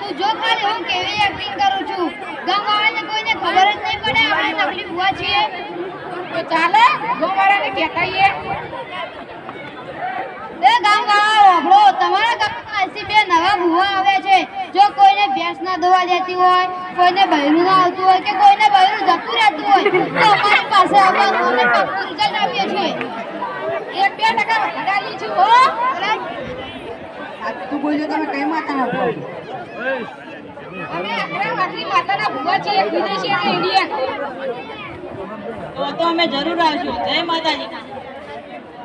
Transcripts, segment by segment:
તું જો ખાલી હું કેવી એક્ટિંગ કરું છું? ગામવાળાને કોઈને ખબર જ નહીં પડે આપણે નકલી છીએ. તો ચાલે ગોવાળાને કહેતાઈએ. ગામમાં નવા ભૂવા આવે છે. જો કોઈને ભેંસ ના દોવા દેતી હોય, કોઈને બૈરું ના આવતું હોય કે કોઈને બૈરું જતું રહેતું હોય, તો અમારી પાસે અમે પાક્કું રિઝલ્ટ આપીએ છીએ એક બે ટકા વધારી છું હો તું બોલજો તમે કઈ માતાના ભાવ? અમે ના વાતની માતાના ભૂવા વિદેશી અને ઇન્ડિયન તો તો અમે જરૂર આવશું જય માતાજી.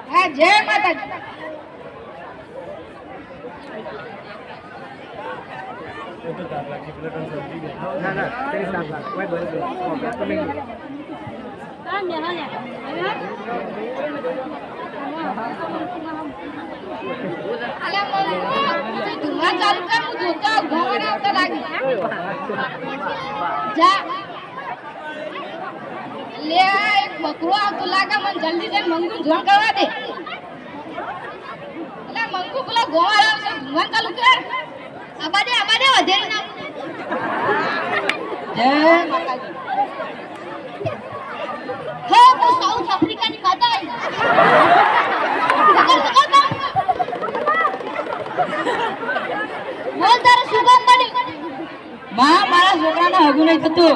હા જય માતાજી. અલા મમ્મી તું ધુમા ચાલુ કર હું જોતો લે એક બકરો આવતો લાગે મને જલ્દી જઈને મંગુ જોણ દે એટલે મંગુ પેલા ગોવાળા આવશે ધુમા ચાલુ કર આબાદે આબાદે વધે ના હું સાઉથ આફ્રિકાની માતા આવી વગર વગર કામ બોલ તારે શું કામ બન્યું માં મારા છોકરાને હગું નહીં થતું.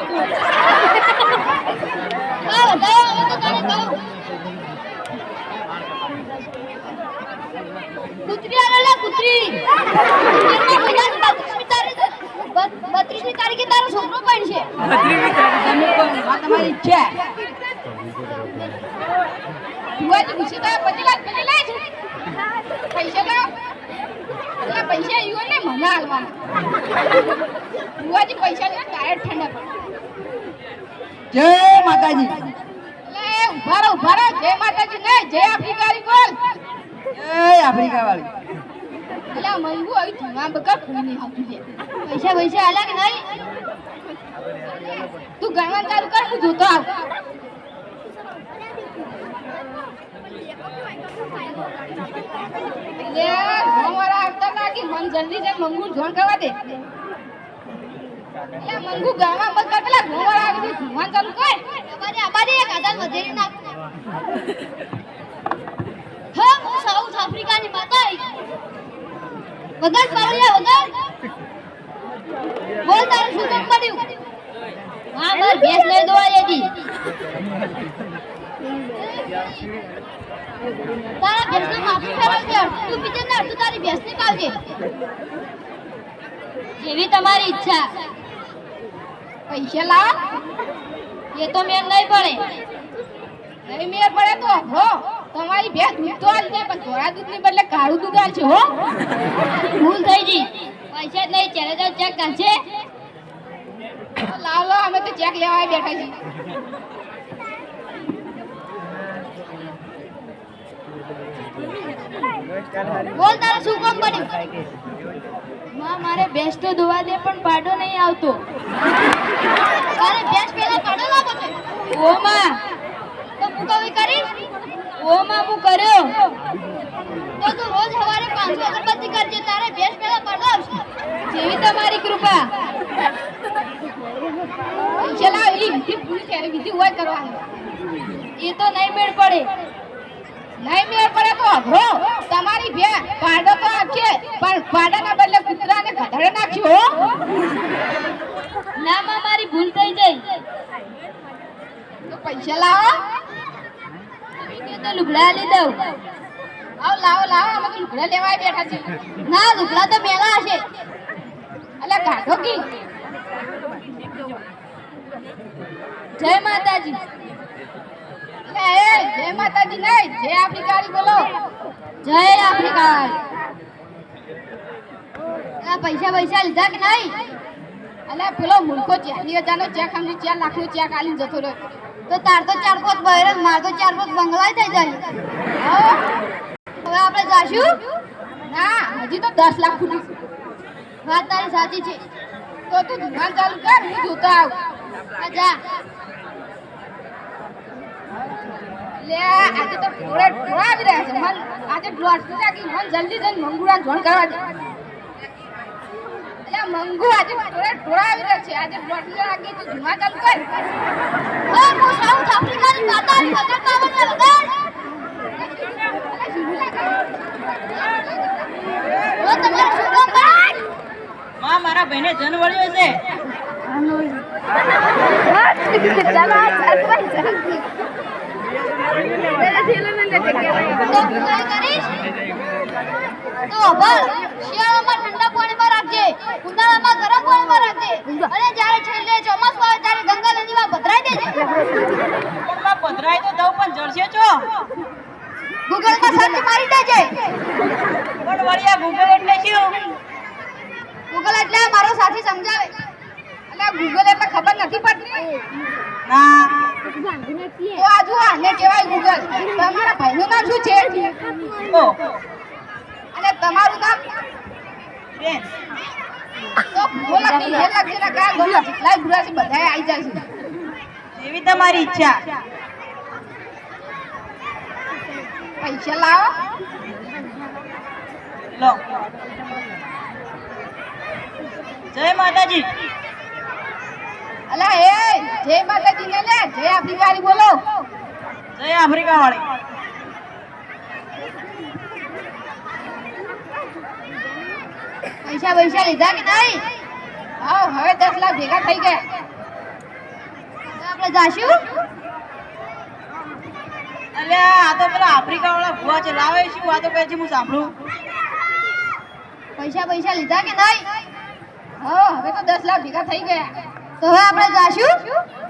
આ બતાવો હવે તો તને કહું કૂતરી આલો લે કૂતરી. એમાં મહિનાની 32મી તારીખે બત- 32મી તારીખે તારો છોકરો પડશે છે તમારી ઈચ્છા. ભુવાજી ગુસ્સે થાય પછી લાખ પછી લાખ પૈસા લાવ પેલા પૈસા ઈવો ને હાલવાના ભુવાજી પૈસા લે ટાયર ઠંડા પડે જય માતાજી. એટલે ઊભા રહો ઊભા રહો. જય માતાજી નહીં જય બોલ. જય આફ્રિકા વાળી એટલે આ મંગુ આવી ધુમા બગર કોઈ નહીં છે. પૈસા પૈસા આલ્યા કે નહીં? તું ગણવાનું ચાલુ કર હું જોતો આવ એટલે ગોવાળા આવતા લાગી મન જલ્દી જઈને મંગુ જોણ કરવા દે. એટલે મંગુ ગણવા મત કર પેલા ગોવાળા આવી ધુમાન ચાલુ કર. અમારે અમારે એક આધાર વધેરી નાખ હા, હું સાઉથ આફ્રિકાની માતા વગર પાવડિયા, વગર. બોલ, તારે શું કામ પડ્યું? હા, બસ ભેંસ નહીં દોવા દેતી તારા ભેંસને માફી ફેરવજે, તું બીજે ને અડધું તારી ભેંસને પાવજે જેવી તમારી ઈચ્છા. પૈસા લાવ. એ તો મેં નહીં પડે નહીં મેર પડે તો, હો, તમારી બે દૂધ તો આલજે પણ ધોળા દૂધની બદલે કાળું દૂધ આલશે હો. ભૂલ થઈ ગઈ. પૈસા જ નહીં તો ચેક કરશે લાવ અમે તો ચેક લેવા બેઠા છીએ. બોલ, તારે શું કામ કર્યું માં, મારે ભેંસ તો ધોવા દે, પણ પાડો નહીં આવતો. તારે ભેંસ પેલા પાડો લાવો છે ઓ માં. તો હું કવી કરીશ? ઓ માં, હું કર્યો. તો તું રોજ સવારે પાંચસો અગરબત્તી કરજે, તારે ભેંસ પેલા પાડો આવશે. જેવી તમારી કૃપા. પૈસા લાવ એલી વિધિ પૂરી કરે વિધિ હોય કરવાની. એ તો નહીં મેળ પડે. નહીં મેળ પડે તો અઘરો. તમારી બે પાડો તો આપશે પણ પાડાના બદલે કૂતરાને ગધડે નાખ્યો ના મારી ભૂલ થઈ ગઈ. તો પૈસા લાવો. તો લુગડા લઈ દઉં. આવ લાવો લાવો અમે તો લુગડા લેવા બેઠા છે ના લુગડા તો મેલા હશે. એટલે કાઢો કી. જય માતાજી. એ જય માતાજી નહીં, જય આફ્રિકારી બોલો. જય આફ્રિકા આ પૈસા પૈસા લીધા કે નહીં? એટલે પેલો મૂર્ખો ચાલી હજારનો ચેક સમજી ચાર લાખનો ચેક આલીને જતો રહ્યો. તો તાર તો ચાર પાંચ બહેરન માર તો ચાર પાંચ બંગલા થઈ જાય. હવે આપણે જાશું? ના, હજી તો દસ લાખ ખૂટી વાત તારી સાચી છે. તો તું દુકાન ચાલુ કર, હું જોતો આવ. જા લે આજે તો ઘોડે ઘોડા જ રહ્યા છે. મન આજે દોઢસો લાગી. મન જલ્દી જઈને મંગુડા જોણ કરવા દે. મંગુ આજે ટોળે ટોળા આવી રહ્યા છે. આજે દોઢ લાગી. તો ધુમા ચાલુ કર. એ હું સાઉથ આફ્રિકાની માતાની વગર કાવડને વગર હવે તમારે શું કામ મારા ભાઈને જન્મ વળ્યો છે તો તું કઈ કરીશ તો અભર શિયાળામાં નદીમાં પધરાઈ દેજે પધરાય તો દઉં પણ જળશે છો મારો સાથી સમજાવે એટલે ગૂગલ એટલે ખબર નથી પડતી ના તો આ જુઓ આને કહેવાય ગૂગલ તમારા ભાઈનું નામ શું છે? ઓ. અને તમારું નામ? બેન. તો બોલા કે હે લાગશે ને કા ગમે લાઈ છે બધાય આવી જાય છે જેવી તમારી ઈચ્છા. પૈસા લાવો. લો. જય માતાજી. અલા એ જય માતાજી ને લે જય આફ્રિકાની બોલો. જય આફ્રિકા વાળી પૈસા પૈસા લીધા કે નહીં? હવે દસ લાખ ભેગા થઈ ગયા. આપણે જાશું? અલ્યા આ તો પેલા આફ્રિકા વાળા ભુવા છે લાવે શું આ તો કહે છે હું સાંભળું. પૈસા પૈસા લીધા કે નહીં? હા હવે તો દસ લાખ ભેગા થઈ ગયા. તો હવે આપણે જાશું